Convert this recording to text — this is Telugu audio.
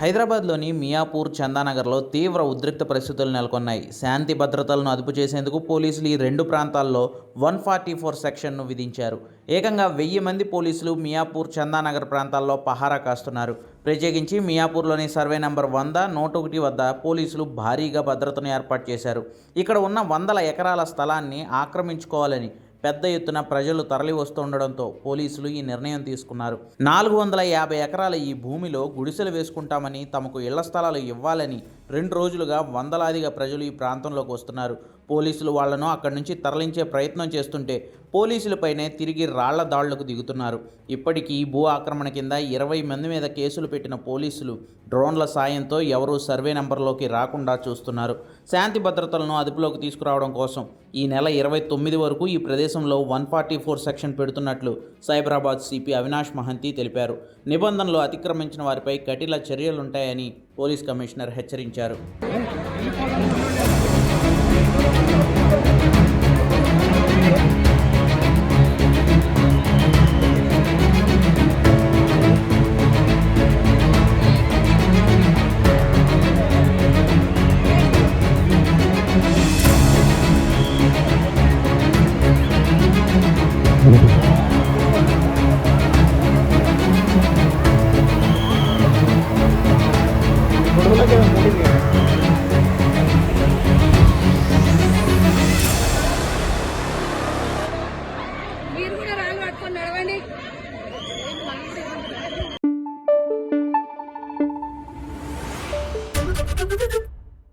హైదరాబాద్లోని మియాపూర్ చందానగర్లో తీవ్ర ఉద్రిక్త పరిస్థితులు నెలకొన్నాయి. శాంతి భద్రతలను అదుపు చేసేందుకు పోలీసులు ఈ రెండు ప్రాంతాల్లో వన్ ఫార్టీ ఫోర్ సెక్షన్ను విధించారు. ఏకంగా వెయ్యి మంది పోలీసులు మియాపూర్ చందానగర్ ప్రాంతాల్లో పహారా కాస్తున్నారు. ప్రత్యేకించి మియాపూర్లోని సర్వే నంబర్ వంద నూట ఒకటి వద్ద పోలీసులు భారీగా భద్రతను ఏర్పాటు చేశారు. ఇక్కడ ఉన్న వందల ఎకరాల స్థలాన్ని ఆక్రమించుకోవాలని పెద్ద ఎత్తున ప్రజలు తరలి వస్తుండడంతో పోలీసులు ఈ నిర్ణయం తీసుకున్నారు. నాలుగు వందల యాభై ఎకరాల ఈ భూమిలో గుడిసెలు వేసుకుంటామని తమకు ఇళ్ళ స్థలాలు ఇవ్వాలని రెండు రోజులుగా వందలాదిగా ప్రజలు ఈ ప్రాంతంలోకి వస్తున్నారు. పోలీసులు వాళ్ళను అక్కడి నుంచి తరలించే ప్రయత్నం చేస్తుంటే పోలీసులపైనే తిరిగి రాళ్ళ దాడులకు దిగుతున్నారు. ఇప్పటికీ భూ ఆక్రమణ కింద ఇరవై మంది మీద కేసులు పెట్టిన పోలీసులు డ్రోన్ల సాయంతో ఎవరూ సర్వే నెంబర్లోకి రాకుండా చూస్తున్నారు. శాంతి భద్రతలను అదుపులోకి తీసుకురావడం కోసం ఈ నెల ఇరవై తొమ్మిది వరకు ఈ ప్రదేశంలో వన్ ఫార్టీ ఫోర్ సెక్షన్ పెడుతున్నట్లు సైబరాబాద్ సిపి అవినాష్ మహంతి తెలిపారు. నిబంధనలు అతిక్రమించిన వారిపై కఠిన చర్యలుంటాయని పోలీస్ కమిషనర్ హెచ్చరించారు Thank you. పట్టుకొని నడవండి